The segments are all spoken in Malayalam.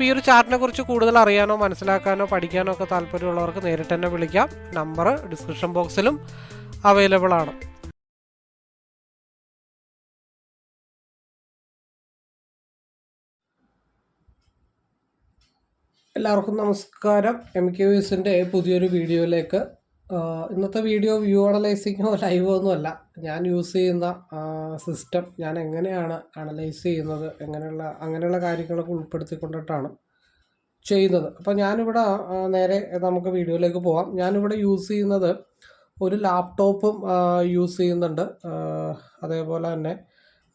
അപ്പോൾ ഈ ഒരു ചാർട്ടിനെ കുറിച്ച് കൂടുതൽ അറിയാനോ മനസ്സിലാക്കാനോ പഠിക്കാനോ ഒക്കെ താല്പര്യമുള്ളവർക്ക് നേരിട്ട് തന്നെ വിളിക്കാം. നമ്പർ ഡിസ്ക്രിപ്ഷൻ ബോക്സിലും അവൈലബിൾ ആണ്. എല്ലാവർക്കും നമസ്കാരം. എം കെ വിസിന്റെ പുതിയൊരു വീഡിയോയിലേക്ക് ഇന്നത്തെ വീഡിയോ വ്യൂ അനലൈസിങ്ങോ ലൈവോ ഒന്നുമല്ല. ഞാൻ യൂസ് ചെയ്യുന്ന സിസ്റ്റം ഞാൻ എങ്ങനെയാണ് അനലൈസ് ചെയ്യുന്നത് എങ്ങനെയുള്ള അങ്ങനെയുള്ള കാര്യങ്ങളൊക്കെ ഉൾപ്പെടുത്തിക്കൊണ്ടിട്ടാണ് ചെയ്യുന്നത്. അപ്പോൾ ഞാനിവിടെ നേരെ നമുക്ക് വീഡിയോയിലേക്ക് പോവാം. ഞാനിവിടെ യൂസ് ചെയ്യുന്നത് ഒരു ലാപ്ടോപ്പും യൂസ് ചെയ്യുന്നുണ്ട്. അതേപോലെ തന്നെ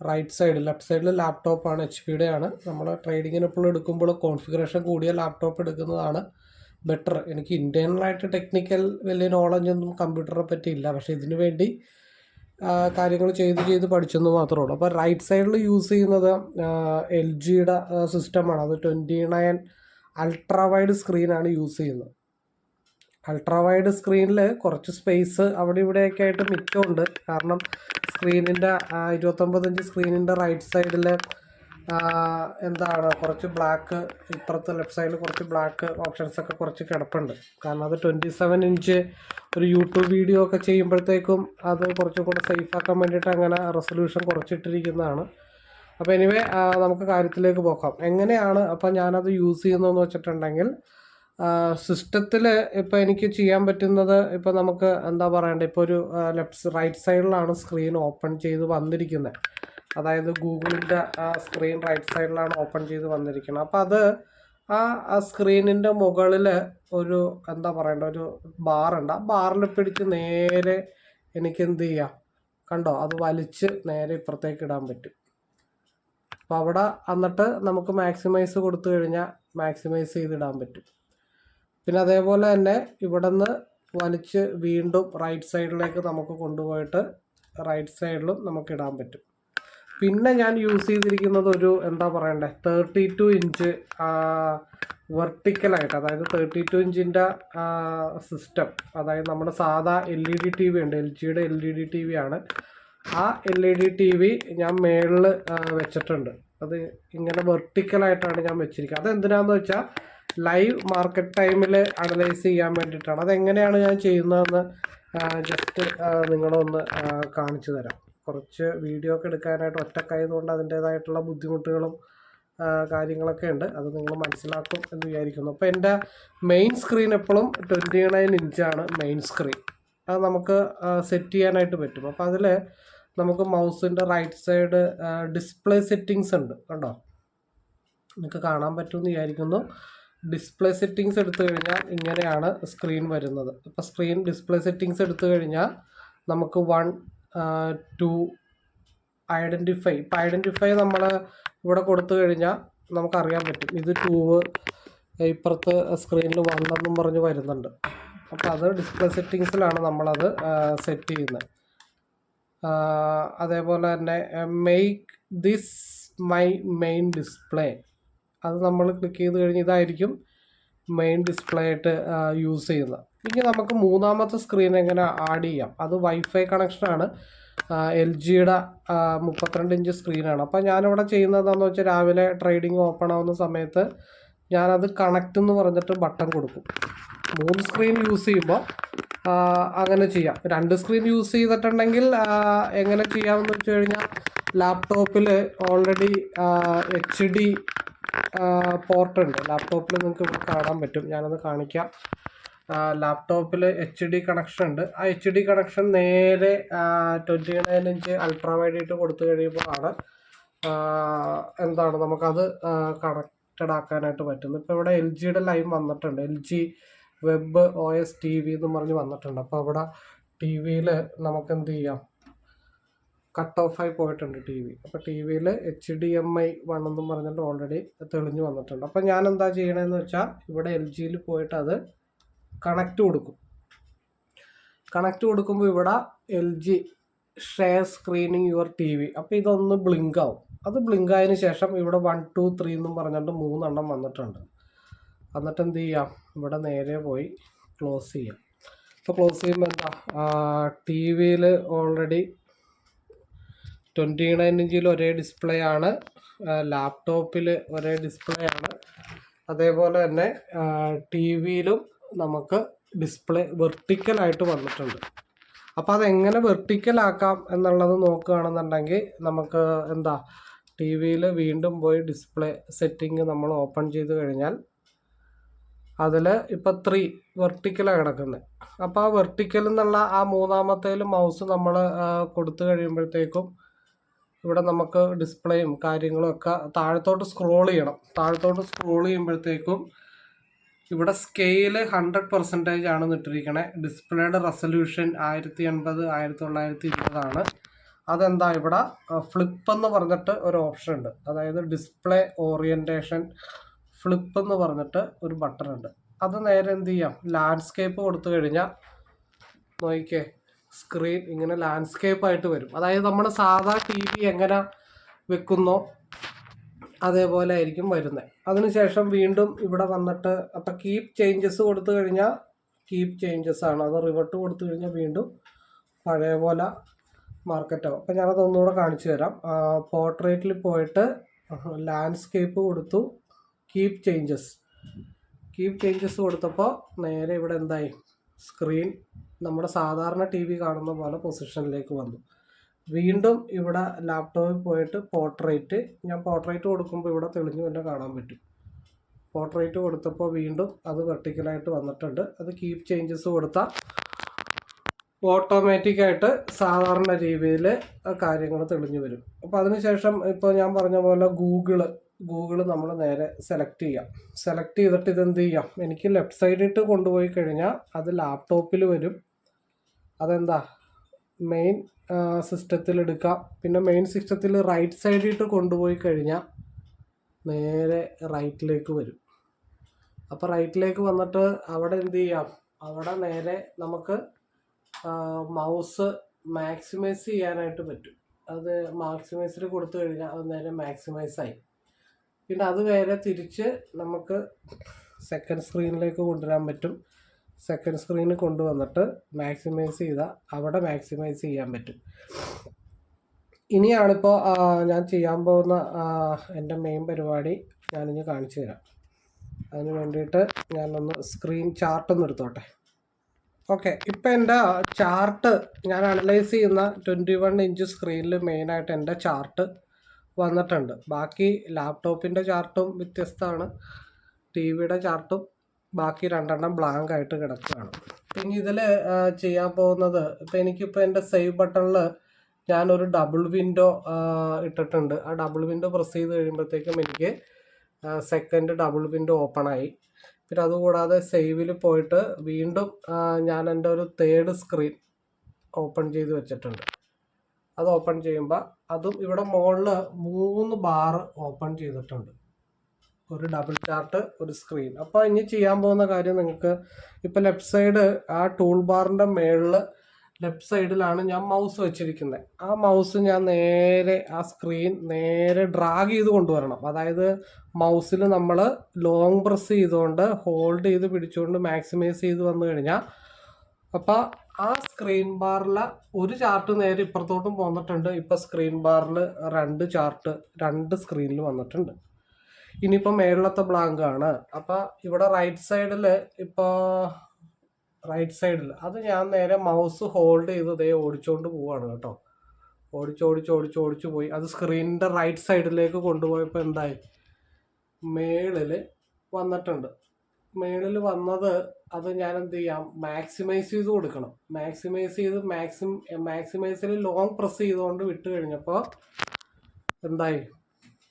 റൈറ്റ് സൈഡ് ലെഫ്റ്റ് സൈഡിൽ ലാപ്ടോപ്പാണ് എച്ച് പിയുടെ ആണ് നമ്മൾ ട്രേഡിങ്ങിന് എടുക്കുമ്പോൾ കോൺഫിഗറേഷൻ കൂടിയ ലാപ്ടോപ്പ് എടുക്കുന്നതാണ്. ബെറ്റർ എനിക്ക് ഇന്റേർണലായിട്ട് ടെക്നിക്കൽ വലിയ നോളജ് ഒന്നും കമ്പ്യൂട്ടറെ പറ്റി ഇല്ല. പക്ഷേ ഇതിനു വേണ്ടി കാര്യങ്ങൾ ചെയ്ത് ചെയ്ത് പഠിച്ചെന്ന് മാത്രമേ ഉള്ളൂ. അപ്പോൾ റൈറ്റ് സൈഡിൽ യൂസ് ചെയ്യുന്നത് എൽ ജിയുടെ സിസ്റ്റമാണ് അത് ട്വന്റി നയൻ അൾട്രാ വൈഡ് സ്ക്രീനാണ് യൂസ് ചെയ്യുന്നത്. അൾട്രാ വൈഡ് സ്ക്രീനിൽ കുറച്ച് സ്പേസ് അവിടെ ഇവിടെയൊക്കെ ആയിട്ട് മിച്ചമുണ്ട് കാരണം സ്ക്രീനിന്റെ ഇരുപത്തൊമ്പത് ഇഞ്ച് സ്ക്രീനിന്റെ റൈറ്റ് സൈഡിൽ എന്താണ് കുറച്ച് ബ്ലാക്ക് ഇപ്പുറത്ത് ലെഫ്റ്റ് സൈഡിൽ കുറച്ച് ബ്ലാക്ക് ഓപ്ഷൻസ് ഒക്കെ കുറച്ച് കിടപ്പുണ്ട്. കാരണം അത് ട്വന്റി സെവൻ ഇഞ്ച് ഒരു യൂട്യൂബ് വീഡിയോ ഒക്കെ ചെയ്യുമ്പോഴത്തേക്കും അത് കുറച്ചും കൂടെ സേഫ് ആക്കാൻ വേണ്ടിയിട്ട് അങ്ങനെ റെസൊല്യൂഷൻ കുറച്ചിട്ടിരിക്കുന്നതാണ്. അപ്പോൾ എനിവേ നമുക്ക് കാര്യത്തിലേക്ക് പോക്കാം എങ്ങനെയാണ് അപ്പോൾ ഞാനത് യൂസ് ചെയ്യുന്നതെന്ന് വെച്ചിട്ടുണ്ടെങ്കിൽ സിസ്റ്റത്തിൽ ഇപ്പോൾ എനിക്ക് ചെയ്യാൻ പറ്റുന്നത് ഇപ്പോൾ നമുക്ക് എന്താ പറയണ്ടേ? ഇപ്പോൾ ഒരു ലെഫ്റ്റ് റൈറ്റ് സൈഡിലാണ് സ്ക്രീൻ ഓപ്പൺ ചെയ്ത് വന്നിരിക്കുന്നത് അതായത് ഗൂഗിളിന്റെ ആ സ്ക്രീൻ റൈറ്റ് സൈഡിലാണ് ഓപ്പൺ ചെയ്ത് വന്നിരിക്കുന്നത്. അപ്പോൾ അത് ആ ആ സ്ക്രീനിന്റെ മുകളിൽ ഒരു എന്താ പറയണ്ട ഒരു ബാറുണ്ട് ആ ബാറിൽ പിടിച്ച് നേരെ എനിക്ക് എന്ത് ചെയ്യാം? കണ്ടോ അത് വലിച്ച് നേരെ ഇപ്പുറത്തേക്ക് ഇടാൻ പറ്റും. അപ്പോൾ അവിടെ എന്നിട്ട് നമുക്ക് മാക്സിമൈസ് കൊടുത്തു കഴിഞ്ഞാൽ മാക്സിമൈസ് ചെയ്തിടാൻ പറ്റും. പിന്നെ അതേപോലെ തന്നെ ഇവിടെ നിന്ന് വലിച്ച് വീണ്ടും റൈറ്റ് സൈഡിലേക്ക് നമുക്ക് കൊണ്ടുപോയിട്ട് റൈറ്റ് സൈഡിലും നമുക്ക് ഇടാൻ പറ്റും. പിന്നെ ഞാൻ യൂസ് ചെയ്തിരിക്കുന്നത് ഒരു എന്താ പറയണ്ടേ തേർട്ടി ടു ഇഞ്ച് വെർട്ടിക്കലായിട്ട് അതായത് തേർട്ടി ടു ഇഞ്ചിന്റെ സിസ്റ്റം അതായത് നമ്മുടെ സാധാ L E D T V ഉണ്ട് എൽ ജിയുടെ L E D T V ആണ്. ആ L E D T V ഞാൻ മേളിൽ വെച്ചിട്ടുണ്ട്. അത് ഇങ്ങനെ വെർട്ടിക്കലായിട്ടാണ് ഞാൻ വെച്ചിരിക്കുന്നത്. അതെന്തിനാന്ന് വെച്ചാൽ ലൈവ് മാർക്കറ്റ് ടൈമിൽ അനലൈസ് ചെയ്യാൻ വേണ്ടിയിട്ടാണ്. അതെങ്ങനെയാണ് ഞാൻ ചെയ്യുന്നതെന്ന് ജസ്റ്റ് നിങ്ങളൊന്ന് കാണിച്ചു തരാം. കുറച്ച് വീഡിയോ ഒക്കെ എടുക്കാനായിട്ട് ഒറ്റക്കായതുകൊണ്ട് അതിന്റേതായിട്ടുള്ള ബുദ്ധിമുട്ടുകളും കാര്യങ്ങളൊക്കെ ഉണ്ട്. അത് നിങ്ങൾ മനസ്സിലാക്കും എന്ന് വിചാരിക്കുന്നു. അപ്പോൾ എന്റെ മെയിൻ സ്ക്രീൻ എപ്പോഴും ട്വന്റി നയൻ ഇഞ്ചാണ് മെയിൻ സ്ക്രീൻ അത് നമുക്ക് സെറ്റ് ചെയ്യാനായിട്ട് പറ്റും. അപ്പോൾ അതിൽ നമുക്ക് മൗസിന്റെ റൈറ്റ് സൈഡ് ഡിസ്പ്ലേ സെറ്റിങ്സ് ഉണ്ട്. കണ്ടോ? നിങ്ങൾക്ക് കാണാൻ പറ്റുമെന്ന് വിചാരിക്കുന്നു. ഡിസ്പ്ലേ സെറ്റിങ്സ് എടുത്തു കഴിഞ്ഞാൽ ഇങ്ങനെയാണ് സ്ക്രീൻ വരുന്നത്. അപ്പോൾ സ്ക്രീൻ ഡിസ്പ്ലേ സെറ്റിങ്സ് എടുത്തു കഴിഞ്ഞാൽ നമുക്ക് വൺ ടു ഐഡന്റിഫൈ ഇപ്പം ഐഡന്റിഫൈ നമ്മൾ ഇവിടെ കൊടുത്തു കഴിഞ്ഞാൽ നമുക്കറിയാൻ പറ്റും. ഇത് ടൂവ് ഇപ്പുറത്ത് സ്ക്രീനിൽ വൺ എന്നും പറഞ്ഞ് വരുന്നുണ്ട്. അപ്പോൾ അത് ഡിസ്പ്ലേ സെറ്റിങ്സിലാണ് നമ്മളത് സെറ്റ് ചെയ്യുന്നത് അതേപോലെ തന്നെ make this my main display അത് നമ്മൾ ക്ലിക്ക് ചെയ്ത് കഴിഞ്ഞ് ഇതായിരിക്കും മെയിൻ ഡിസ്പ്ലേ ആയിട്ട് യൂസ് ചെയ്യുന്നത് ഇനി നമുക്ക് മൂന്നാമത്തെ സ്ക്രീൻ എങ്ങനെ ആഡ് ചെയ്യാം. അത് വൈഫൈ കണക്ഷനാണ് എൽ ജിയുടെ മുപ്പത്തിരണ്ട് ഇഞ്ച് സ്ക്രീനാണ് അപ്പോൾ ഞാനിവിടെ ചെയ്യുന്നത് എന്താണെന്ന് വെച്ചാൽ രാവിലെ ട്രേഡിംഗ് ഓപ്പൺ ആവുന്ന സമയത്ത് ഞാനത് കണക്റ്റ് എന്ന് പറഞ്ഞിട്ട് ബട്ടൺ കൊടുക്കും. മൂന്ന് സ്ക്രീൻ യൂസ് ചെയ്യുമ്പോൾ അങ്ങനെ ചെയ്യാം. രണ്ട് സ്ക്രീൻ യൂസ് ചെയ്തിട്ടുണ്ടെങ്കിൽ എങ്ങനെ ചെയ്യാമെന്ന് വെച്ച് കഴിഞ്ഞാൽ ലാപ്ടോപ്പിൽ ഓൾറെഡി എച്ച് ഡി പോർട്ടുണ്ട് ലാപ്ടോപ്പിൽ നിങ്ങൾക്ക് കാണാൻ പറ്റും. ഞാനത് കാണിക്കാം. ലാപ്ടോപ്പിൽ എച്ച് ഡി കണക്ഷൻ ഉണ്ട്. ആ എച്ച് ഡി കണക്ഷൻ നേരെ ട്വന്റി നയൻ ഇഞ്ച് അൾട്രാ വൈഡിട്ട് കൊടുത്തു കഴിയുമ്പോഴാണ് എന്താണ് നമുക്കത് കണക്റ്റഡ് ആക്കാനായിട്ട് പറ്റുന്നത്. ഇപ്പോൾ ഇവിടെ എൽ ജിയുടെ ലൈൻ വന്നിട്ടുണ്ട്. L G web O S T V എന്ന് പറഞ്ഞ് വന്നിട്ടുണ്ട്. അപ്പോൾ അവിടെ ടി വിയിൽ നമുക്ക് എന്ത് ചെയ്യാം? കട്ട് ഓഫ് ആയി പോയിട്ടുണ്ട് ടി വി അപ്പോൾ ടി വിയിൽ H D M I one എന്നും പറഞ്ഞിട്ട് ഓൾറെഡി തെളിഞ്ഞു വന്നിട്ടുണ്ട്. അപ്പോൾ ഞാൻ എന്താ ചെയ്യണമെന്ന് വെച്ചാൽ ഇവിടെ എൽ ജിയിൽ പോയിട്ട് അത് കണക്റ്റ് കൊടുക്കും. കണക്റ്റ് കൊടുക്കുമ്പോൾ ഇവിടെ L G share screening your T V. അപ്പോൾ ഇതൊന്ന് ബ്ലിങ്ക് ആവും. അത് ബ്ലിങ്ക് ആയതിന് ശേഷം ഇവിടെ വൺ ടു ത്രീ എന്നും പറഞ്ഞിട്ട് മൂന്നെണ്ണം വന്നിട്ടുണ്ട്. എന്നിട്ട് എന്ത് ചെയ്യാം? ഇവിടെ നേരെ പോയി ക്ലോസ് ചെയ്യാം. ഇപ്പോൾ ക്ലോസ് ചെയ്യുമ്പോൾ എന്താ? ടി വിയിൽ ഓൾറെഡി ട്വന്റി നയൻ ഇഞ്ചിൽ ഒരേ ഡിസ്പ്ലേ ആണ്. ലാപ്ടോപ്പിൽ ഒരേ ഡിസ്പ്ലേ ആണ്. അതേപോലെ തന്നെ ടി വിയിലും നമുക്ക് ഡിസ്പ്ലേ വെർട്ടിക്കൽ ആയിട്ട് വന്നിട്ടുണ്ട്. അപ്പോൾ അതെങ്ങനെ വെർട്ടിക്കൽ ആക്കാം എന്നുള്ളത് നോക്കുകയാണെന്നുണ്ടെങ്കിൽ നമുക്ക് എന്താ ടി വിയിൽ വീണ്ടും പോയി ഡിസ്പ്ലേ സെറ്റിംഗ് നമ്മൾ ഓപ്പൺ ചെയ്ത് കഴിഞ്ഞാൽ അതിൽ ഇപ്പം ത്രീ വെർട്ടിക്കലാണ് കിടക്കുന്നത് അപ്പോൾ ആ വെർട്ടിക്കൽ എന്നുള്ള ആ മൂന്നാമത്തേൽ മൗസ് നമ്മൾ കൊടുത്തു കഴിയുമ്പോഴത്തേക്കും ഇവിടെ നമുക്ക് ഡിസ്പ്ലേയും കാര്യങ്ങളും ഒക്കെ താഴത്തോട്ട് സ്ക്രോൾ ചെയ്യണം. താഴത്തോട്ട് സ്ക്രോൾ ചെയ്യുമ്പോഴത്തേക്കും ഇവിടെ സ്കെയിൽ ഹൺഡ്രഡ് പെർസെന്റേജ് ആണ് ഇട്ടിരിക്കണേ ഡിസ്പ്ലേയുടെ റെസൊല്യൂഷൻ ആയിരത്തി എൺപത് ആയിരത്തി തൊള്ളായിരത്തി ഇരുപതാണ് അതെന്താ ഇവിടെ? ഫ്ലിപ്പ് എന്ന് പറഞ്ഞിട്ട് ഒരു ഓപ്ഷൻ ഉണ്ട്. അതായത് ഡിസ്പ്ലേ ഓറിയന്റേഷൻ ഫ്ലിപ്പ് എന്ന് പറഞ്ഞിട്ട് ഒരു ബട്ടൺ ഉണ്ട്. അത് നേരെ എന്ത് ചെയ്യാം? ലാൻഡ്സ്കേപ്പ് കൊടുത്തു കഴിഞ്ഞാൽ നോക്കിക്കേ സ്ക്രീൻ ഇങ്ങനെ ലാൻഡ്സ്കേപ്പ് ആയിട്ട് വരും. അതായത് നമ്മൾ സാധാ ടി വി എങ്ങനെ വെക്കുന്നോ അതേപോലെ ആയിരിക്കും വരുന്നത്. അതിനുശേഷം വീണ്ടും ഇവിടെ വന്നിട്ട് അപ്പം കീപ് ചേഞ്ചസ് കൊടുത്തു കഴിഞ്ഞാൽ കീപ് ചേഞ്ചസ് ആണ്. അത് റിവർട്ട് കൊടുത്തു കഴിഞ്ഞാൽ വീണ്ടും പഴയ പോലെ മാർക്കറ്റാവും അപ്പം ഞാനത് ഒന്നുകൂടെ കാണിച്ചു തരാം. പോർട്രേറ്റിൽ പോയിട്ട് ലാൻഡ്സ്കേപ്പ് കൊടുത്തു. കീപ് ചേഞ്ചസ് കീപ് ചേഞ്ചസ് കൊടുത്തപ്പോൾ നേരെ ഇവിടെ എന്തായി? സ്ക്രീൻ നമ്മുടെ സാധാരണ ടി വി കാണുന്ന പോലെ പൊസിഷനിലേക്ക് വന്നു. വീണ്ടും ഇവിടെ ലാപ്ടോപ്പിൽ പോയിട്ട് പോർട്രേറ്റ് ഞാൻ പോർട്രേറ്റ് കൊടുക്കുമ്പോൾ ഇവിടെ തെളിഞ്ഞു തന്നെ കാണാൻ പറ്റും. പോർട്രേറ്റ് കൊടുത്തപ്പോൾ വീണ്ടും അത് വെർട്ടിക്കലായിട്ട് വന്നിട്ടുണ്ട്. അത് കീപ്പ് ചേഞ്ചസ് കൊടുത്താൽ ഓട്ടോമാറ്റിക്കായിട്ട് സാധാരണ രീതിയിൽ കാര്യങ്ങൾ തെളിഞ്ഞു വരും. അപ്പോൾ അതിനുശേഷം ഇപ്പോൾ ഞാൻ പറഞ്ഞ പോലെ ഗൂഗിൾ ഗൂഗിൾ നമ്മൾ നേരെ സെലക്ട് ചെയ്യാം. സെലക്ട് ചെയ്തിട്ട് ഇതെന്ത് ചെയ്യാം? എനിക്ക് ലെഫ്റ്റ് സൈഡിട്ട് കൊണ്ടുപോയി കഴിഞ്ഞാൽ അത് ലാപ്ടോപ്പിൽ വരും. അതെന്താ? മെയിൻ സിസ്റ്റത്തിൽ എടുക്കാം. പിന്നെ മെയിൻ സിസ്റ്റത്തിൽ റൈറ്റ് സൈഡിട്ട് കൊണ്ടുപോയി കഴിഞ്ഞാൽ നേരെ റൈറ്റിലേക്ക് വരും. അപ്പോൾ റൈറ്റിലേക്ക് വന്നിട്ട് അവിടെ എന്ത് ചെയ്യാം? അവിടെ നേരെ നമുക്ക് മൗസ് മാക്സിമൈസ് ചെയ്യാനായിട്ട് പറ്റും. അത് മാക്സിമൈസിൽ കൊടുത്തു കഴിഞ്ഞാൽ അത് നേരെ മാക്സിമൈസ് ആയി. പിന്നെ അത് വേറെ തിരിച്ച് നമുക്ക് സെക്കൻഡ് സ്ക്രീനിലേക്ക് കൊണ്ടുവരാൻ പറ്റും. സെക്കൻഡ് സ്ക്രീനിൽ കൊണ്ടുവന്നിട്ട് മാക്സിമൈസ് ചെയ്താൽ അവിടെ മാക്സിമൈസ് ചെയ്യാൻ പറ്റും. ഇനിയാണിപ്പോൾ ഞാൻ ചെയ്യാൻ പോകുന്ന എന്റെ മെയിൻ പരിപാടി ഞാനിനി കാണിച്ചു തരാം. അതിന് വേണ്ടിയിട്ട് ഞാനൊന്ന് സ്ക്രീൻ ചാർട്ട് ഒന്ന് എടുത്തോട്ടെ. ഓക്കെ ഇപ്പം എന്റെ ചാർട്ട് ഞാൻ അനലൈസ് ചെയ്യുന്ന ട്വന്റി വൺ ഇഞ്ച് സ്ക്രീനിൽ മെയിനായിട്ട് എന്റെ ചാർട്ട് വന്നിട്ടുണ്ട്. ബാക്കി ലാപ്ടോപ്പിന്റെ ചാർട്ടും വ്യത്യസ്തമാണ്. ടി വിയുടെ ചാർട്ടും ബാക്കി രണ്ടെണ്ണം ബ്ലാങ്ക് ആയിട്ട് കിടക്കുകയാണ്. പിന്നെ ഇതിൽ ചെയ്യാൻ പോകുന്നത് ഇപ്പം എനിക്കിപ്പോൾ എന്റെ സേവ് ബട്ടണിൽ ഞാനൊരു ഡബിൾ വിൻഡോ ഇട്ടിട്ടുണ്ട്. ആ ഡബിൾ വിൻഡോ പ്രസ് ചെയ്ത് കഴിയുമ്പോഴത്തേക്കും എനിക്ക് സെക്കൻഡ് ഡബിൾ വിൻഡോ ഓപ്പൺ ആയി. പിന്നെ അതുകൂടാതെ സേവിൽ പോയിട്ട് വീണ്ടും ഞാൻ എന്റെ ഒരു തേർഡ് സ്ക്രീൻ ഓപ്പൺ ചെയ്ത് വെച്ചിട്ടുണ്ട്. അത് ഓപ്പൺ ചെയ്യുമ്പോൾ അതും ഇവിടെ മുകളിൽ മൂന്ന് ബാർ ഓപ്പൺ ചെയ്തിട്ടുണ്ട്. ഒരു ഡബിൾ ചാർട്ട് ഒരു സ്ക്രീൻ അപ്പോൾ ഇനി ചെയ്യാൻ പോകുന്ന കാര്യം നിങ്ങൾക്ക് ഇപ്പോൾ ലെഫ്റ്റ് സൈഡ് ആ ടൂൾ ബാറിന്റെ മേളിൽ ലെഫ്റ്റ് സൈഡിലാണ് ഞാൻ മൗസ് വെച്ചിരിക്കുന്നത് ആ മൗസ് ഞാൻ നേരെ ആ സ്ക്രീൻ നേരെ ഡ്രാഗ് ചെയ്ത് കൊണ്ടുവരണം. അതായത് മൗസിൽ നമ്മൾ ലോങ് പ്രസ് ചെയ്തുകൊണ്ട് ഹോൾഡ് ചെയ്ത് പിടിച്ചുകൊണ്ട് മാക്സിമൈസ് ചെയ്ത് വന്നു കഴിഞ്ഞാൽ അപ്പോൾ ആ സ്ക്രീൻ ബാറിൽ ഒരു ചാർട്ട് നേരെ ഇപ്പുറത്തോട്ടും പോന്നിട്ടുണ്ട്. ഇപ്പോൾ സ്ക്രീൻ ബാറിൽ രണ്ട് ചാർട്ട് രണ്ട് സ്ക്രീനിൽ വന്നിട്ടുണ്ട്. ഇനിയിപ്പോൾ മേളിലത്തെ ബ്ലാങ്ക് ആണ്. അപ്പോൾ ഇവിടെ റൈറ്റ് സൈഡിൽ ഇപ്പോൾ റൈറ്റ് സൈഡിൽ അത് ഞാൻ നേരെ മൗസ് ഹോൾഡ് ചെയ്ത് ദേ ഓടിച്ചുകൊണ്ട് പോവാണ് കേട്ടോ. ഓടിച്ചോടിച്ച് ഓടിച്ച് ഓടിച്ച് പോയി. അത് സ്ക്രീനിന്റെ റൈറ്റ് സൈഡിലേക്ക് കൊണ്ടുപോയപ്പോൾ എന്തായി? മേളിൽ വന്നിട്ടുണ്ട്. മേളിൽ വന്നത് അത് ഞാൻ എന്ത് ചെയ്യാം? മാക്സിമൈസ് ചെയ്ത് കൊടുക്കണം. മാക്സിമൈസ് ചെയ്ത് മാക്സിം മാക്സിമൈസിൽ ലോങ് പ്രസ് ചെയ്തുകൊണ്ട് വിട്ട് കഴിഞ്ഞപ്പോൾ എന്തായി?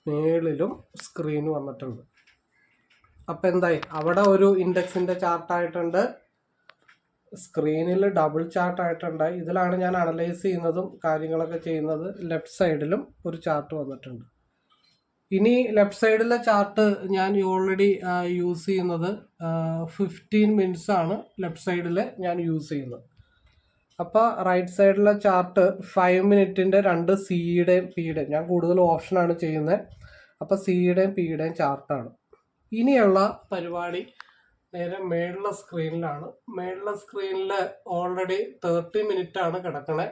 മേളിലും സ്ക്രീൻ വന്നിട്ടുണ്ട്. അപ്പം എന്തായി? അവിടെ ഒരു ഇൻഡെക്സിന്റെ ചാർട്ടായിട്ടുണ്ട് സ്ക്രീനിൽ ഡബിൾ ചാർട്ടായിട്ടുണ്ട് ഇതിലാണ് ഞാൻ അനലൈസ് ചെയ്യുന്നതും കാര്യങ്ങളൊക്കെ ചെയ്യുന്നത്. ലെഫ്റ്റ് സൈഡിലും ഒരു ചാർട്ട് വന്നിട്ടുണ്ട്. ഇനി ലെഫ്റ്റ് സൈഡിലെ ചാർട്ട് ഞാൻ ഓൾറെഡി യൂസ് ചെയ്യുന്നത് ഫിഫ്റ്റീൻ മിനിറ്റ്സ് ആണ് ലെഫ്റ്റ് സൈഡിൽ ഞാൻ യൂസ് ചെയ്യുന്നത്. അപ്പോൾ റൈറ്റ് സൈഡിലെ ചാർട്ട് ഫൈവ് മിനിറ്റിന്റെ രണ്ട് സിയുടെയും പിയുടെയും ഞാൻ കൂടുതൽ ഓപ്ഷനാണ് ചെയ്യുന്നത്. അപ്പോൾ സിയുടെയും പിയുടെയും ചാർട്ടാണ് ഇനിയുള്ള പരിപാടി നേരെ മേളിലെ സ്ക്രീനിലാണ് മേളിലെ സ്ക്രീനിൽ ഓൾറെഡി തേർട്ടി ആണ് കിടക്കണേ.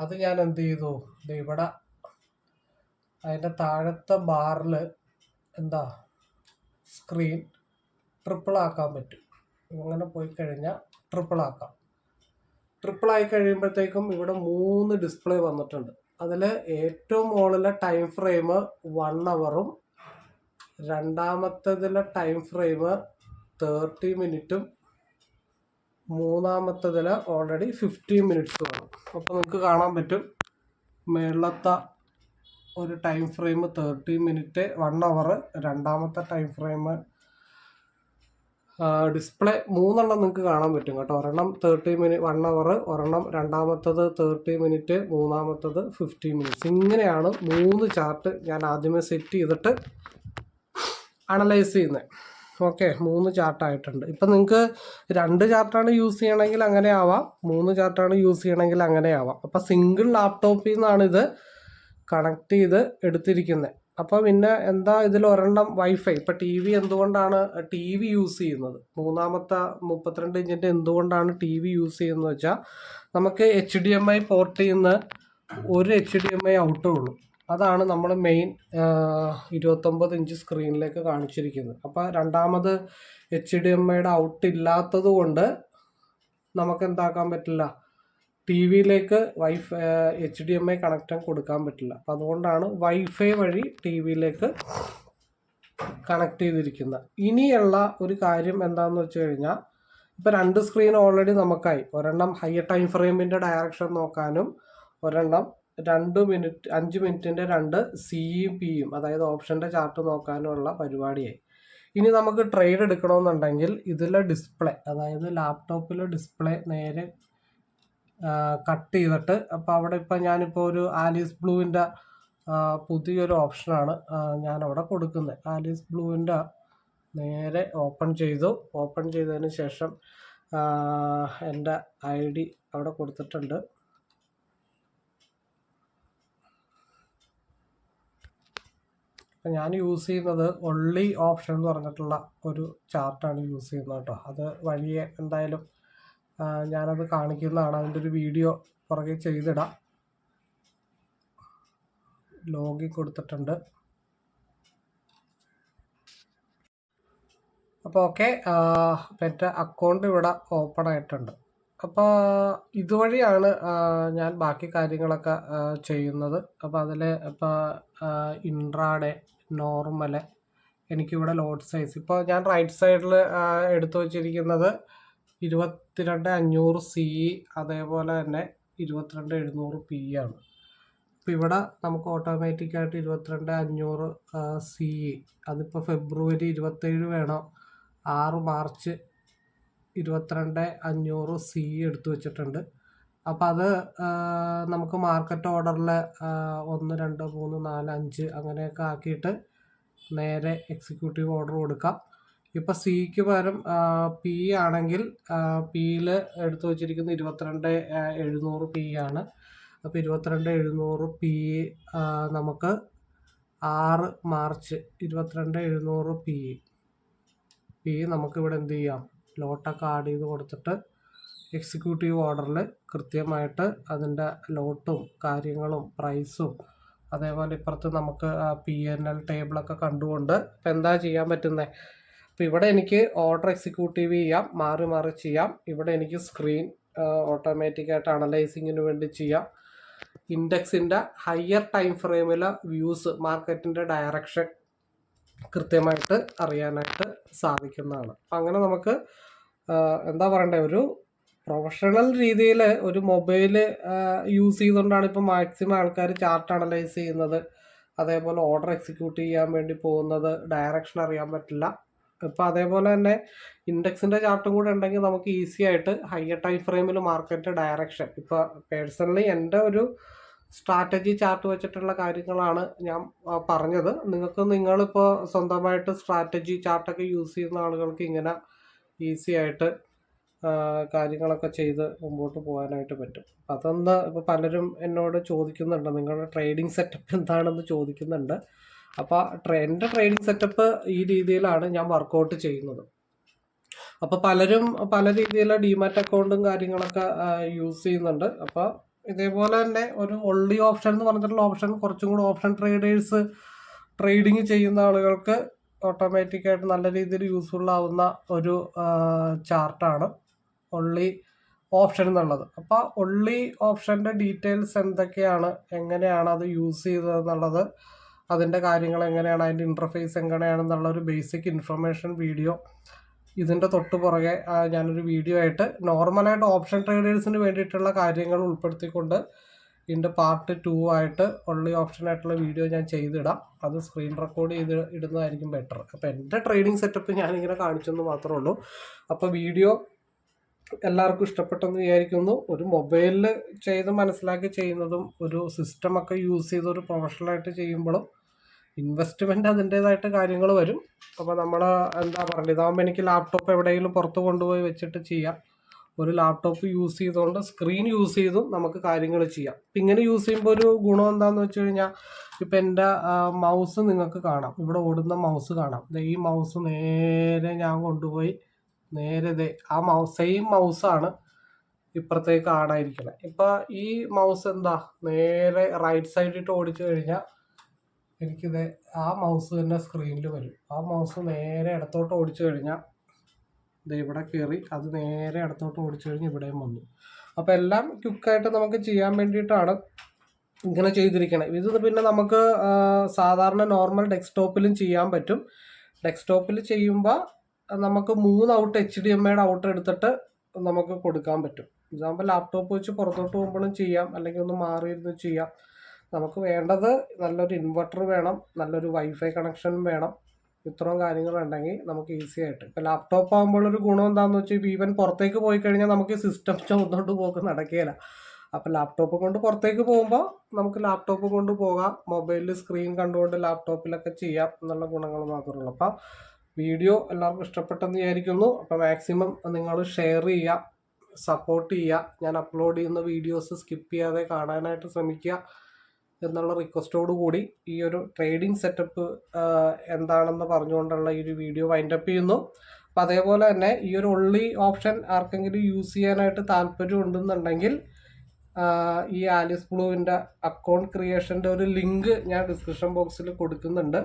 അത് ഞാൻ എന്ത് ചെയ്തു? ഇവിടെ അതിന്റെ താഴത്തെ ബാറിൽ എന്താ? സ്ക്രീൻ ട്രിപ്പിൾ ആക്കാൻ പറ്റും. ഇങ്ങനെ പോയി കഴിഞ്ഞാൽ ട്രിപ്പിൾ ആക്കാം. ട്രിപ്പിൾ ആയി കഴിയുമ്പോഴത്തേക്കും ഇവിടെ മൂന്ന് ഡിസ്പ്ലേ വന്നിട്ടുണ്ട്. അതിൽ ഏറ്റവും മുകളിലെ ടൈം ഫ്രെയിം വൺ അവറും രണ്ടാമത്തതിലെ ടൈം ഫ്രെയിം തേർട്ടി മിനിറ്റും മൂന്നാമത്തതിൽ ഓൾറെഡി ഫിഫ്റ്റീൻ മിനിറ്റ്സും ആണ്. അപ്പോൾ നമുക്ക് കാണാൻ പറ്റും മേളത്തെ ഒരു time frame thirty minute one hour രണ്ടാമത്തെ ടൈം ഫ്രെയിം ഡിസ്പ്ലേ മൂന്നെണ്ണം നിങ്ങൾക്ക് കാണാൻ പറ്റും കേട്ടോ. ഒരെണ്ണം തേർട്ടി മിനിറ്റ് വൺ അവർ ഒരെണ്ണം രണ്ടാമത്തത് തേർട്ടി മിനിറ്റ് മൂന്നാമത്തത് ഫിഫ്റ്റി മിനിറ്റ്സ് ഇങ്ങനെയാണ് മൂന്ന് ചാർട്ട് ഞാൻ ആദ്യമേ സെറ്റ് ചെയ്തിട്ട് അനലൈസ് ചെയ്യുന്നത് ഓക്കെ മൂന്ന് ചാർട്ടായിട്ടുണ്ട് ഇപ്പം നിങ്ങൾക്ക് രണ്ട് ചാർട്ടാണ് യൂസ് ചെയ്യണമെങ്കിൽ അങ്ങനെ ആവാം. മൂന്ന് ചാർട്ടാണ് യൂസ് ചെയ്യണമെങ്കിൽ അങ്ങനെ ആവാം. അപ്പം സിംഗിൾ ലാപ്ടോപ്പിൽ നിന്നാണ് ഇത് കണക്ട് ചെയ്ത് എടുത്തിരിക്കുന്നത് അപ്പോൾ പിന്നെ എന്താ ഇതിൽ ഒരെണ്ണം വൈഫൈ ഇപ്പം ടി വി എന്തുകൊണ്ടാണ് ടി വി യൂസ് ചെയ്യുന്നത്? മൂന്നാമത്തെ മുപ്പത്തിരണ്ട് ഇഞ്ചിന്റെ എന്തുകൊണ്ടാണ് ടി വി യൂസ് ചെയ്യുന്നത് വെച്ചാൽ നമുക്ക് H D M I port ചെയ്യുന്ന ഒരു എച്ച് ഡി എം ഐ ഔട്ടേ ഉള്ളൂ. അതാണ് നമ്മൾ മെയിൻ ഇരുപത്തൊമ്പത് ഇഞ്ച് സ്ക്രീനിലേക്ക് കാണിച്ചിരിക്കുന്നത്. അപ്പോൾ രണ്ടാമത് എച്ച് ഡി എം ഐയുടെ ഔട്ട് ഇല്ലാത്തത് കൊണ്ട് നമുക്ക് എന്താക്കാൻ പറ്റില്ല? ടി വിയിലേക്ക് wife H D M I connection കൊടുക്കാൻ പറ്റില്ല. അപ്പം അതുകൊണ്ടാണ് വൈഫൈ വഴി ടി വിയിലേക്ക് കണക്ട് ചെയ്തിരിക്കുന്നത്. ഇനിയുള്ള ഒരു കാര്യം എന്താണെന്ന് വെച്ച് കഴിഞ്ഞാൽ ഇപ്പം രണ്ട് സ്ക്രീൻ ഓൾറെഡി നമുക്കായി. ഒരെണ്ണം ഹയർ ടൈം ഫ്രെയിമിന്റെ ഡയറക്ഷൻ നോക്കാനും ഒരെണ്ണം രണ്ട് മിനിറ്റ് അഞ്ച് മിനിറ്റിന്റെ രണ്ട് സിയും പിയും അതായത് ഓപ്ഷന്റെ ചാർട്ട് നോക്കാനുമുള്ള പരിപാടിയായി. ഇനി നമുക്ക് ട്രേഡ് എടുക്കണമെന്നുണ്ടെങ്കിൽ ഇതിലെ ഡിസ്പ്ലേ അതായത് ലാപ്ടോപ്പിലെ ഡിസ്പ്ലേ നേരെ കട്ട് ചെയ്തിട്ട്. അപ്പോൾ അവിടെ ഇപ്പം ഞാനിപ്പോൾ ഒരു ആലീസ് ബ്ലൂവിന്റെ പുതിയൊരു ഓപ്ഷനാണ് ഞാൻ അവിടെ കൊടുക്കുന്നത്. ആലീസ് ബ്ലൂവിന്റെ നേരെ ഓപ്പൺ ചെയ്തു. ഓപ്പൺ ചെയ്തതിന് ശേഷം എന്റെ ഐ ഡി അവിടെ കൊടുത്തിട്ടുണ്ട്. ഞാൻ യൂസ് ചെയ്യുന്നത് ഒള്ളി ഓപ്ഷൻ എന്ന് പറഞ്ഞിട്ടുള്ള ഒരു ചാർട്ടാണ് യൂസ് ചെയ്യുന്നത് കേട്ടോ. അത് വഴിയെ എന്തായാലും ഞാനത് കാണിക്കുന്നതാണ്. അതിന്റെ ഒരു വീഡിയോ പുറകെ ചെയ്തിടാം. ലോഗിൻ കൊടുത്തിട്ടുണ്ട്. അപ്പോൾ ഓക്കെ എന്റെ അക്കൗണ്ട് ഇവിടെ ഓപ്പൺ ആയിട്ടുണ്ട്. അപ്പോൾ ഇതുവഴിയാണ് ഞാൻ ബാക്കി കാര്യങ്ങളൊക്കെ ചെയ്യുന്നത്. അപ്പോൾ അതിൽ ഇപ്പോൾ ഇൻട്രാഡേ നോർമൽ എനിക്കിവിടെ ലോഡ് സൈസ്. ഇപ്പോൾ ഞാൻ റൈറ്റ് സൈഡിൽ എടുത്തു വച്ചിരിക്കുന്നത് ഇരുപത്തിരണ്ട് അഞ്ഞൂറ് സി അതേപോലെ തന്നെ ഇരുപത്തിരണ്ട് എഴുന്നൂറ് പി ആണ്. അപ്പോൾ ഇവിടെ നമുക്ക് ഓട്ടോമാറ്റിക്കായിട്ട് ഇരുപത്തിരണ്ട് അഞ്ഞൂറ് സി അതിപ്പോൾ ഫെബ്രുവരി ഇരുപത്തേഴ് വേണം. ആറ് മാർച്ച് ഇരുപത്തിരണ്ട് അഞ്ഞൂറ് സി എടുത്തു വെച്ചിട്ടുണ്ട്. അപ്പോൾ അത് നമുക്ക് മാർക്കറ്റ് ഓർഡറിൽ ഒന്ന് രണ്ട് മൂന്ന് നാല് അഞ്ച് അങ്ങനെയൊക്കെ ആക്കിയിട്ട് നേരെ എക്സിക്യൂട്ടീവ് ഓർഡർ കൊടുക്കാം. ഇപ്പോൾ സിക്ക് പകരം പി ആണെങ്കിൽ പിയിൽ എടുത്തു വച്ചിരിക്കുന്ന ഇരുപത്തിരണ്ട് എഴുന്നൂറ് പി ആണ്. അപ്പോൾ ഇരുപത്തിരണ്ട് എഴുന്നൂറ് പി നമുക്ക് ആറ് മാർച്ച് ഇരുപത്തിരണ്ട് എഴുന്നൂറ് പി പി നമുക്കിവിടെ എന്ത് ചെയ്യാം? ലോട്ടൊക്കെ ആഡ് ചെയ്ത് കൊടുത്തിട്ട് എക്സിക്യൂട്ടീവ് ഓർഡറിൽ കൃത്യമായിട്ട് അതിന്റെ ലോട്ടും കാര്യങ്ങളും പ്രൈസും അതേപോലെ ഇപ്പുറത്ത് നമുക്ക് പി എൻ എൽ ടേബിളൊക്കെ കണ്ടുകൊണ്ട് ഇപ്പം എന്താ ചെയ്യാൻ പറ്റുന്നത് അപ്പോൾ ഇവിടെ എനിക്ക് ഓർഡർ എക്സിക്യൂട്ടീവ് ചെയ്യാം മാറി മാറി ചെയ്യാം. ഇവിടെ എനിക്ക് സ്ക്രീൻ ഓട്ടോമാറ്റിക്കായിട്ട് അനലൈസിങ്ങിന് വേണ്ടി ചെയ്യാം. ഇൻഡെക്സിന്റെ ഹയർ ടൈം ഫ്രെയിമിലെ വ്യൂസ് മാർക്കറ്റിന്റെ ഡയറക്ഷൻ കൃത്യമായിട്ട് അറിയാനായിട്ട് സാധിക്കുന്നതാണ്. അപ്പം അങ്ങനെ നമുക്ക് എന്താ പറയണ്ടേ ഒരു പ്രൊഫഷണൽ രീതിയിൽ ഒരു മൊബൈൽ യൂസ് ചെയ്തുകൊണ്ടാണ് ഇപ്പോൾ മാക്സിമം ആൾക്കാർ ചാർട്ട് അനലൈസ് ചെയ്യുന്നത്. അതേപോലെ ഓർഡർ എക്സിക്യൂട്ട് ചെയ്യാൻ വേണ്ടി പോകുന്നത്. ഡയറക്ഷൻ അറിയാൻ പറ്റില്ല. ഇപ്പോൾ അതേപോലെ തന്നെ ഇൻഡെക്സിന്റെ ചാർട്ടും കൂടെ ഉണ്ടെങ്കിൽ നമുക്ക് ഈസി ആയിട്ട് ഹയർ ടൈം ഫ്രെയിമിൽ മാർക്കറ്റ് ഡയറക്ഷൻ ഇപ്പോൾ പേഴ്സണലി എന്റെ ഒരു സ്ട്രാറ്റജി ചാർട്ട് വെച്ചിട്ടുള്ള കാര്യങ്ങളാണ് ഞാൻ പറഞ്ഞത്. നിങ്ങൾക്ക് നിങ്ങളിപ്പോൾ സ്വന്തമായിട്ട് സ്ട്രാറ്റജി ചാർട്ടൊക്കെ യൂസ് ചെയ്യുന്ന ആളുകൾക്ക് ഇങ്ങനെ ഈസി ആയിട്ട് കാര്യങ്ങളൊക്കെ ചെയ്ത് മുമ്പോട്ട് പോകാനായിട്ട് പറ്റും. അതൊന്ന് ഇപ്പോൾ പലരും എന്നോട് ചോദിക്കുന്നുണ്ട്. നിങ്ങളുടെ ട്രേഡിംഗ് സെറ്റപ്പ് എന്താണെന്ന് ചോദിക്കുന്നുണ്ട്. അപ്പോൾ എന്റെ ട്രെയിനിങ് സെറ്റപ്പ് ഈ രീതിയിലാണ് ഞാൻ വർക്കൗട്ട് ചെയ്യുന്നത്. അപ്പോൾ പലരും പല രീതിയിലുള്ള ഡിമാറ്റ് അക്കൗണ്ടും കാര്യങ്ങളൊക്കെ യൂസ് ചെയ്യുന്നുണ്ട്. അപ്പോൾ ഇതേപോലെ തന്നെ ഒരു ഒള്ളി ഓപ്ഷൻ എന്ന് പറഞ്ഞിട്ടുള്ള ഓപ്ഷൻ കുറച്ചും കൂടി ഓപ്ഷൻ ട്രേഡേഴ്സ് ട്രേഡിങ് ചെയ്യുന്ന ആളുകൾക്ക് ഓട്ടോമാറ്റിക്കായിട്ട് നല്ല രീതിയിൽ യൂസ്ഫുൾ ആവുന്ന ഒരു ചാർട്ടാണ് ഒള്ളി ഓപ്ഷൻ എന്നുള്ളത്. അപ്പോൾ ഒള്ളി ഓപ്ഷന്റെ ഡീറ്റെയിൽസ് എന്തൊക്കെയാണ് എങ്ങനെയാണ് അത് യൂസ് ചെയ്തത് എന്നുള്ളത് അതിന്റെ കാര്യങ്ങൾ എങ്ങനെയാണ് അതിന്റെ ഇന്റർഫേസ് എങ്ങനെയാണെന്നുള്ള ഒരു ബേസിക് ഇൻഫർമേഷൻ വീഡിയോ ഇതിന്റെ തൊട്ട് പുറകെ ഞാനൊരു വീഡിയോ ആയിട്ട് നോർമലായിട്ട് ഓപ്ഷൻ ട്രേഡേഴ്സിന് വേണ്ടിയിട്ടുള്ള കാര്യങ്ങൾ ഉൾപ്പെടുത്തിക്കൊണ്ട് ഇതിന്റെ പാർട്ട് ടു ആയിട്ട് ഉള്ള ഓപ്ഷൻ ആയിട്ടുള്ള വീഡിയോ ഞാൻ ചെയ്തിടാം. അത് സ്ക്രീൻ റെക്കോർഡ് ചെയ്ത് ഇടുന്നതായിരിക്കും ബെറ്റർ അപ്പോൾ എന്റെ ട്രേഡിംഗ് സെറ്റപ്പ് ഞാനിങ്ങനെ കാണിച്ചെന്ന് മാത്രമേ ഉള്ളൂ. അപ്പോൾ വീഡിയോ എല്ലാവർക്കും ഇഷ്ടപ്പെട്ടെന്ന് വിചാരിക്കുന്നു. ഒരു മൊബൈലിൽ ചെയ്ത് മനസ്സിലാക്കി ചെയ്യുന്നതും ഒരു സിസ്റ്റമൊക്കെ യൂസ് ചെയ്ത് ഒരു പ്രൊഫഷണലായിട്ട് ചെയ്യുമ്പോഴും ഇൻവെസ്റ്റ്മെന്റ് അതിന്റേതായിട്ട് കാര്യങ്ങൾ വരും. അപ്പോൾ നമ്മൾ എന്താ പറയുക ഇതാകുമ്പോൾ എനിക്ക് ലാപ്ടോപ്പ് എവിടെയെങ്കിലും പുറത്ത് കൊണ്ടുപോയി വെച്ചിട്ട് ചെയ്യാം. ഒരു ലാപ്ടോപ്പ് യൂസ് ചെയ്തുകൊണ്ട് സ്ക്രീൻ യൂസ് ചെയ്തും നമുക്ക് കാര്യങ്ങൾ ചെയ്യാം. ഇപ്പം ഇങ്ങനെ യൂസ് ചെയ്യുമ്പോൾ ഒരു ഗുണം എന്താണെന്ന് വെച്ച് കഴിഞ്ഞാൽ ഇപ്പം എന്റെ മൗസ് നിങ്ങൾക്ക് കാണാം. ഇവിടെ ഓടുന്ന മൗസ് കാണാം. ഈ മൗസ് നേരെ ഞാൻ കൊണ്ടുപോയി നേരെ ഇതേ ആ മൗസ് സെയിം മൗസാണ് ഇപ്പുറത്തേക്ക് ആടായിരിക്കുന്നത് ഇപ്പം ഈ മൗസ് എന്താ? നേരെ റൈറ്റ് സൈഡിട്ട് ഓടിച്ചു കഴിഞ്ഞാൽ എനിക്കിത് ആ മൗസ് തന്നെ സ്ക്രീനിൽ വരും. ആ മൗസ് നേരെ ഇടത്തോട്ട് ഓടിച്ചു കഴിഞ്ഞാൽ ഇത് ഇവിടെ കയറി അത് നേരെ ഇടത്തോട്ട് ഓടിച്ചു കഴിഞ്ഞ് ഇവിടെയും വന്നു. അപ്പോൾ എല്ലാം ക്വിക്കായിട്ട് നമുക്ക് ചെയ്യാൻ വേണ്ടിയിട്ടാണ് ഇങ്ങനെ ചെയ്തിരിക്കണം. ഇത് പിന്നെ നമുക്ക് സാധാരണ നോർമൽ ഡെസ്ക്ടോപ്പിലും ചെയ്യാൻ പറ്റും. ഡെസ്ക്ടോപ്പിൽ ചെയ്യുമ്പോൾ നമുക്ക് മൂന്ന് ഔട്ട് എച്ച് ഡി എം ഐയുടെ ഔട്ട് എടുത്തിട്ട് നമുക്ക് കൊടുക്കാൻ പറ്റും. എക്സാമ്പിൾ ലാപ്ടോപ്പ് വെച്ച് പുറത്തോട്ട് പോകുമ്പോഴും ചെയ്യാം. അല്ലെങ്കിൽ ഒന്ന് മാറിയിരുന്ന് ചെയ്യാം. നമുക്ക് വേണ്ടത് നല്ലൊരു ഇൻവെർട്ടർ വേണം. നല്ലൊരു വൈഫൈ കണക്ഷൻ വേണം. ഇത്രയും കാര്യങ്ങളുണ്ടെങ്കിൽ നമുക്ക് ഈസി ആയിട്ട്. ഇപ്പോൾ ലാപ്ടോപ്പ് ആകുമ്പോൾ ഒരു ഗുണം എന്താണെന്ന് വെച്ചാൽ ഈവൻ പുറത്തേക്ക് പോയി കഴിഞ്ഞാൽ നമുക്ക് സിസ്റ്റം ചുമന്നുകൊണ്ട് പോക്ക് നടക്കുകയില്ല അപ്പോൾ ലാപ്ടോപ്പ് കൊണ്ട് പുറത്തേക്ക് പോകുമ്പോൾ നമുക്ക് ലാപ്ടോപ്പ് കൊണ്ട് പോകാം. മൊബൈലിൽ സ്ക്രീൻ കണ്ടുകൊണ്ട് ലാപ്ടോപ്പിലൊക്കെ ചെയ്യാം എന്നുള്ള ഗുണങ്ങൾ മാത്രമേ ഉള്ളൂ. അപ്പോൾ വീഡിയോ എല്ലാവർക്കും ഇഷ്ടപ്പെട്ടെന്ന് വിചാരിക്കുന്നു. അപ്പോൾ മാക്സിമം നിങ്ങൾ ഷെയർ ചെയ്യുക സപ്പോർട്ട് ചെയ്യുക. ഞാൻ അപ്ലോഡ് ചെയ്യുന്ന വീഡിയോസ് സ്കിപ്പ് ചെയ്യാതെ കാണാനായിട്ട് ശ്രമിക്കുക എന്നുള്ള റിക്വസ്റ്റോട് കൂടി ഈ ഒരു ട്രേഡിംഗ് സെറ്റപ്പ് എന്താണെന്ന് പറഞ്ഞുകൊണ്ടുള്ള ഈ ഒരു വീഡിയോ വൈൻഡപ്പ് ചെയ്യുന്നു. അപ്പം അതേപോലെ തന്നെ ഈ ഒരു ഒള്ളി ഓപ്ഷൻ ആർക്കെങ്കിലും യൂസ് ചെയ്യാനായിട്ട് താല്പര്യം ഉണ്ടെന്നുണ്ടെങ്കിൽ ഈ ആലിസ് ബ്ലൂവിന്റെ അക്കൗണ്ട് ക്രിയേഷന്റെ ഒരു ലിങ്ക് ഞാൻ ഡിസ്ക്രിപ്ഷൻ ബോക്സിൽ കൊടുക്കുന്നുണ്ട്.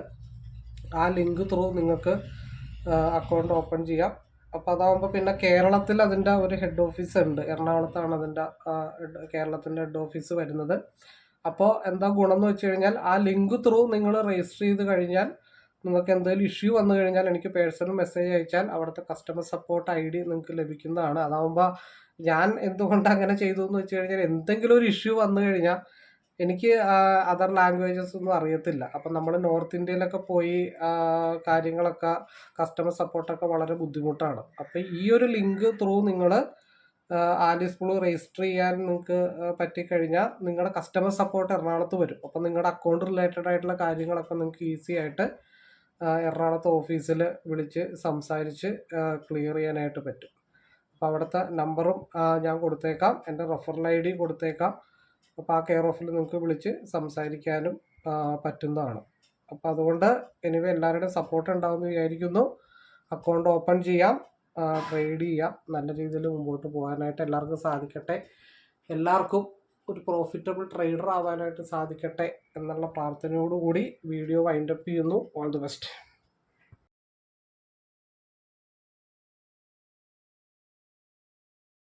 ആ ലിങ്ക് ത്രൂ നിങ്ങൾക്ക് അക്കൗണ്ട് ഓപ്പൺ ചെയ്യാം. അപ്പോൾ അതാകുമ്പോൾ പിന്നെ കേരളത്തിൽ അതിന്റെ ഒരു ഹെഡ് ഓഫീസ് ഉണ്ട്. എറണാകുളത്താണ് അതിന്റെ കേരളത്തിന്റെ ഹെഡ് ഓഫീസ് വരുന്നത്. അപ്പോൾ എന്താ ഗുണം എന്ന് വെച്ച് കഴിഞ്ഞാൽ ആ ലിങ്ക് ത്രൂ നിങ്ങൾ രജിസ്റ്റർ ചെയ്ത് കഴിഞ്ഞാൽ നിങ്ങൾക്ക് എന്തെങ്കിലും ഇഷ്യൂ വന്നു കഴിഞ്ഞാൽ എനിക്ക് പേഴ്സണൽ മെസ്സേജ് അയച്ചാൽ അവിടുത്തെ കസ്റ്റമർ സപ്പോർട്ട് ഐ ഡി നിങ്ങൾക്ക് ലഭിക്കുന്നതാണ്. അതാകുമ്പോൾ ഞാൻ എന്തുകൊണ്ട് അങ്ങനെ ചെയ്തു എന്ന് വെച്ച് കഴിഞ്ഞാൽ എന്തെങ്കിലും ഒരു ഇഷ്യൂ വന്നു കഴിഞ്ഞാൽ എനിക്ക് അതർ ലാംഗ്വേജസ് ഒന്നും അറിയത്തില്ല. അപ്പം നമ്മൾ നോർത്ത് ഇന്ത്യയിലൊക്കെ പോയി കാര്യങ്ങളൊക്കെ കസ്റ്റമർ സപ്പോർട്ടൊക്കെ വളരെ ബുദ്ധിമുട്ടാണ്. അപ്പം ഈ ഒരു ലിങ്ക് ത്രൂ നിങ്ങൾ ആലീസ് പുൾ രജിസ്റ്റർ ചെയ്യാൻ നിങ്ങൾക്ക് പറ്റിക്കഴിഞ്ഞാൽ നിങ്ങളുടെ കസ്റ്റമർ സപ്പോർട്ട് എറണാകുളത്ത് വരും. അപ്പം നിങ്ങളുടെ അക്കൗണ്ട് റിലേറ്റഡ് ആയിട്ടുള്ള കാര്യങ്ങളൊക്കെ നിങ്ങൾക്ക് ഈസി ആയിട്ട് എറണാകുളത്ത് ഓഫീസിൽ വിളിച്ച് സംസാരിച്ച് ക്ലിയർ ചെയ്യാനായിട്ട് പറ്റും. അപ്പോൾ അവിടുത്തെ നമ്പറും ഞാൻ കൊടുത്തേക്കാം. എന്റെ റെഫറൽ ഐ ഡി കൊടുത്തേക്കാം. അപ്പോൾ ആ കെയർ ഓഫിൽ നിങ്ങൾക്ക് വിളിച്ച് സംസാരിക്കാനും പറ്റുന്നതാണ്. അപ്പോൾ അതുകൊണ്ട് എനിവേ എല്ലാവരുടെയും സപ്പോർട്ട് ഉണ്ടാവുമെന്ന് വിചാരിക്കുന്നു. അക്കൗണ്ട് ഓപ്പൺ ചെയ്യാം ട്രേഡ് ചെയ്യാം നല്ല രീതിയിൽ മുമ്പോട്ട് പോകാനായിട്ട് എല്ലാവർക്കും സാധിക്കട്ടെ. എല്ലാവർക്കും ഒരു പ്രോഫിറ്റബിൾ ട്രേഡർ ആവാനായിട്ട് സാധിക്കട്ടെ എന്നുള്ള പ്രാർത്ഥനയോടുകൂടി വീഡിയോ വൈൻഡപ്പ് ചെയ്യുന്നു. All the best